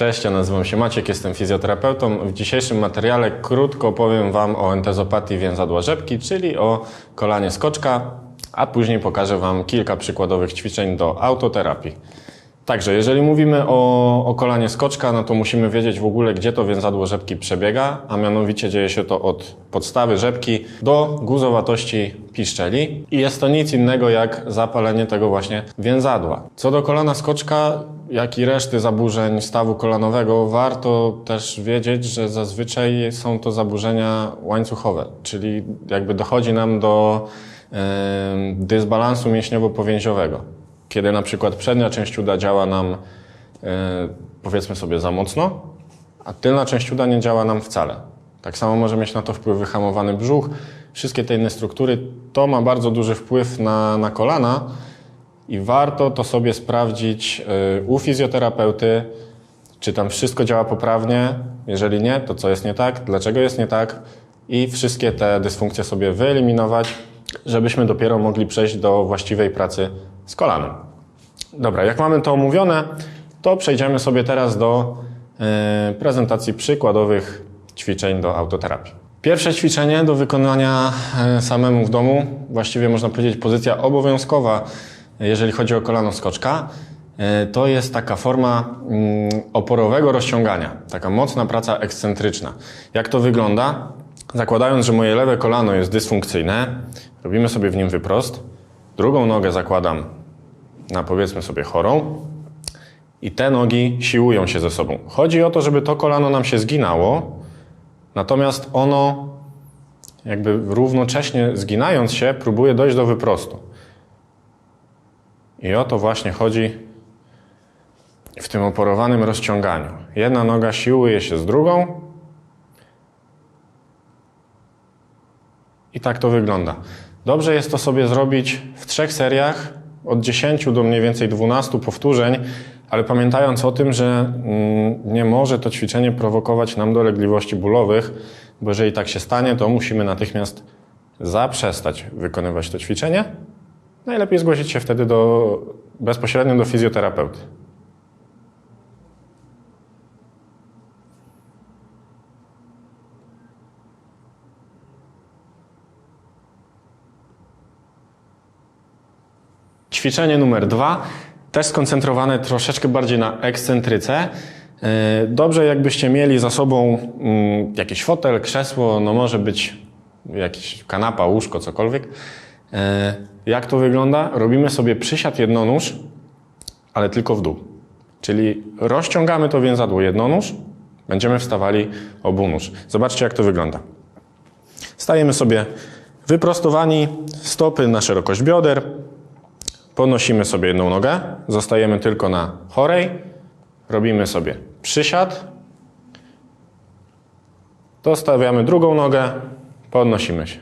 Cześć, ja nazywam się Maciek, jestem fizjoterapeutą. W dzisiejszym materiale krótko opowiem Wam o entezopatii więzadła rzepki, czyli o kolanie skoczka, a później pokażę Wam kilka przykładowych ćwiczeń do autoterapii. Także jeżeli mówimy o, o kolanie skoczka, no to musimy wiedzieć w ogóle, gdzie to więzadło rzepki przebiega, a mianowicie dzieje się to od podstawy rzepki do guzowatości piszczeli i jest to nic innego jak zapalenie tego właśnie więzadła. Co do kolana skoczka, jak i reszty zaburzeń stawu kolanowego, warto też wiedzieć, że zazwyczaj są to zaburzenia łańcuchowe, czyli jakby dochodzi nam do dysbalansu mięśniowo-powięziowego kiedy na przykład przednia część uda działa nam e, powiedzmy sobie za mocno, a tylna część uda nie działa nam wcale. Tak samo może mieć na to wpływ wyhamowany brzuch, wszystkie te inne struktury. To ma bardzo duży wpływ na, na kolana i warto to sobie sprawdzić e, u fizjoterapeuty, czy tam wszystko działa poprawnie. Jeżeli nie, to co jest nie tak, dlaczego jest nie tak i wszystkie te dysfunkcje sobie wyeliminować, żebyśmy dopiero mogli przejść do właściwej pracy z kolanem. Dobra, jak mamy to omówione, to przejdziemy sobie teraz do e, prezentacji przykładowych ćwiczeń do autoterapii. Pierwsze ćwiczenie do wykonania e, samemu w domu, właściwie można powiedzieć pozycja obowiązkowa, jeżeli chodzi o kolano skoczka, e, to jest taka forma mm, oporowego rozciągania, taka mocna praca ekscentryczna. Jak to wygląda? Zakładając, że moje lewe kolano jest dysfunkcyjne, robimy sobie w nim wyprost, drugą nogę zakładam na powiedzmy sobie chorą i te nogi siłują się ze sobą. Chodzi o to, żeby to kolano nam się zginało, natomiast ono jakby równocześnie zginając się próbuje dojść do wyprostu. I o to właśnie chodzi w tym oporowanym rozciąganiu. Jedna noga siłuje się z drugą i tak to wygląda. Dobrze jest to sobie zrobić w trzech seriach od 10 do mniej więcej 12 powtórzeń, ale pamiętając o tym, że mm, nie może to ćwiczenie prowokować nam dolegliwości bólowych, bo jeżeli tak się stanie, to musimy natychmiast zaprzestać wykonywać to ćwiczenie. Najlepiej zgłosić się wtedy do, bezpośrednio do fizjoterapeuty. Ćwiczenie numer dwa, też skoncentrowane troszeczkę bardziej na ekscentryce. Yy, Dobrze, jakbyście mieli za sobą mm, jakiś fotel, krzesło, no może być jakiś kanapa, łóżko, cokolwiek. Yy, Jak to wygląda? Robimy sobie przysiad jednonóż, ale tylko w dół. Czyli rozciągamy to więzadło jednonóż, będziemy wstawali obunóż. Zobaczcie, jak to wygląda. Stajemy sobie wyprostowani, stopy na szerokość bioder, Podnosimy sobie jedną nogę, zostajemy tylko na chorej, robimy sobie przysiad, dostawiamy drugą nogę, podnosimy się.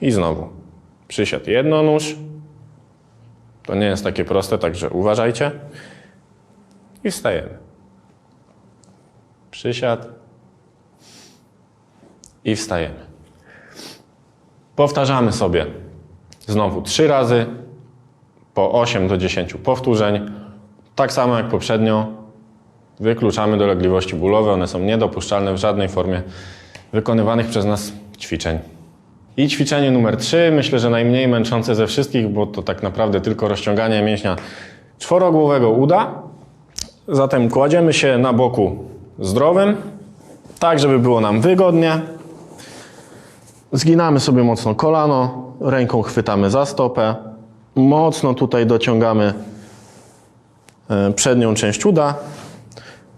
I znowu przysiad jednonóż. To nie jest takie proste, także uważajcie. I wstajemy. Przysiad i wstajemy. Powtarzamy sobie znowu trzy razy po 8 do 10 powtórzeń. Tak samo jak poprzednio wykluczamy dolegliwości bólowe. One są niedopuszczalne w żadnej formie wykonywanych przez nas ćwiczeń. I ćwiczenie numer 3, myślę, że najmniej męczące ze wszystkich, bo to tak naprawdę tylko rozciąganie mięśnia czworogłowego uda. Zatem kładziemy się na boku zdrowym, tak żeby było nam wygodnie. Zginamy sobie mocno kolano, ręką chwytamy za stopę, mocno tutaj dociągamy e, przednią część uda.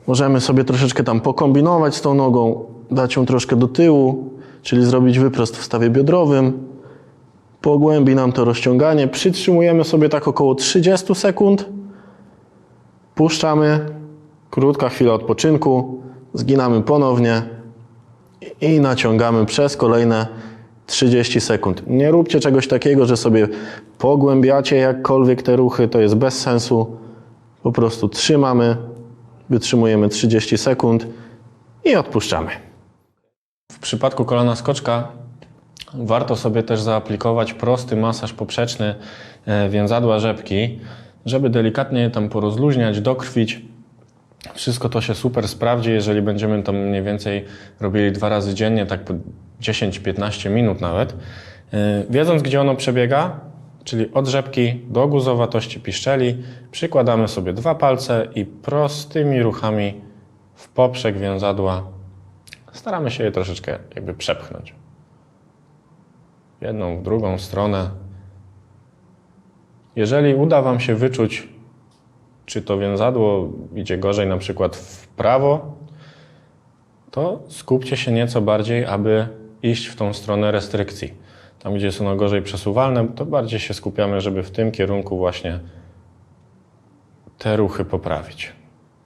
Możemy sobie troszeczkę tam pokombinować z tą nogą, dać ją troszkę do tyłu, czyli zrobić wyprost w stawie biodrowym. Pogłębi nam to rozciąganie. Przytrzymujemy sobie tak około 30 sekund. Puszczamy. Krótka chwila odpoczynku. Zginamy ponownie i naciągamy przez kolejne 30 sekund. Nie róbcie czegoś takiego, że sobie pogłębiacie jakkolwiek te ruchy, to jest bez sensu. Po prostu trzymamy, wytrzymujemy 30 sekund i odpuszczamy. W przypadku kolana skoczka warto sobie też zaaplikować prosty masaż poprzeczny e, więzadła rzepki, żeby delikatnie je tam porozluźniać, dokrwić Wszystko to się super sprawdzi, jeżeli będziemy to mniej więcej robili dwa razy dziennie, tak po 10-15 minut nawet. Yy, Wiedząc, gdzie ono przebiega, czyli od rzepki do guzowatości piszczeli, przykładamy sobie dwa palce i prostymi ruchami w poprzek więzadła staramy się je troszeczkę jakby przepchnąć. W jedną, w drugą stronę. Jeżeli uda Wam się wyczuć, czy to więzadło idzie gorzej na przykład w prawo, to skupcie się nieco bardziej, aby iść w tą stronę restrykcji. Tam, gdzie jest ono gorzej przesuwalne, to bardziej się skupiamy, żeby w tym kierunku właśnie te ruchy poprawić.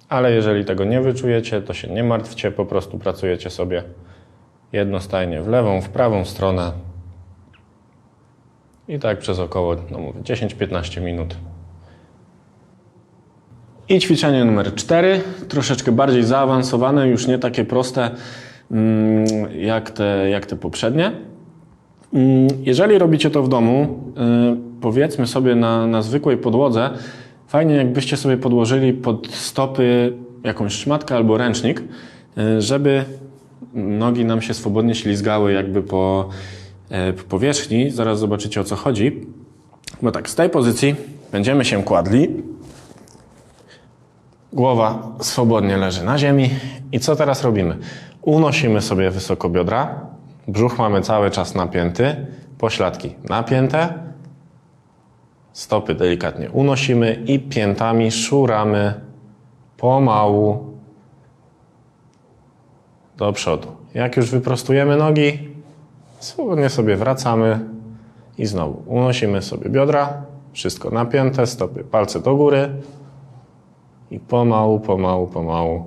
Ale jeżeli tego nie wyczujecie, to się nie martwcie, po prostu pracujecie sobie jednostajnie w lewą, w prawą stronę i tak przez około no mówię, 10-15 minut. I ćwiczenie numer 4, troszeczkę bardziej zaawansowane, już nie takie proste mm, jak te, jak te poprzednie. Mm, Jeżeli robicie to w domu, y, powiedzmy sobie na, na zwykłej podłodze, fajnie jakbyście sobie podłożyli pod stopy jakąś szmatkę albo ręcznik, y, żeby nogi nam się swobodnie ślizgały jakby po, e, po powierzchni. Zaraz zobaczycie o co chodzi. Bo tak, z tej pozycji będziemy się kładli. Głowa swobodnie leży na ziemi. I co teraz robimy? Unosimy sobie wysoko biodra. Brzuch mamy cały czas napięty. Pośladki napięte. Stopy delikatnie unosimy i piętami szuramy pomału do przodu. Jak już wyprostujemy nogi, swobodnie sobie wracamy i znowu unosimy sobie biodra, wszystko napięte, stopy, palce do góry i pomału, pomału, pomału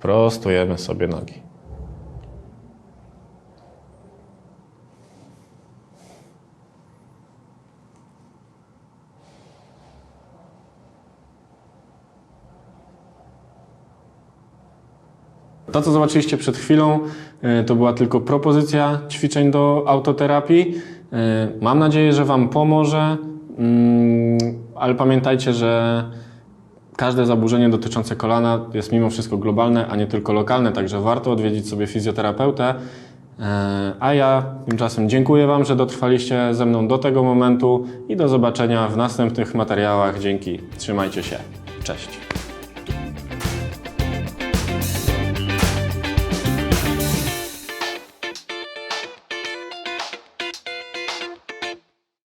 prostujemy sobie nogi. To, co zobaczyliście przed chwilą, e, to była tylko propozycja ćwiczeń do autoterapii. E, Mam nadzieję, że Wam pomoże, mm, ale pamiętajcie, że każde zaburzenie dotyczące kolana jest mimo wszystko globalne, a nie tylko lokalne, także warto odwiedzić sobie fizjoterapeutę. E, A ja tymczasem dziękuję Wam, że dotrwaliście ze mną do tego momentu i do zobaczenia w następnych materiałach. Dzięki, trzymajcie się. Cześć.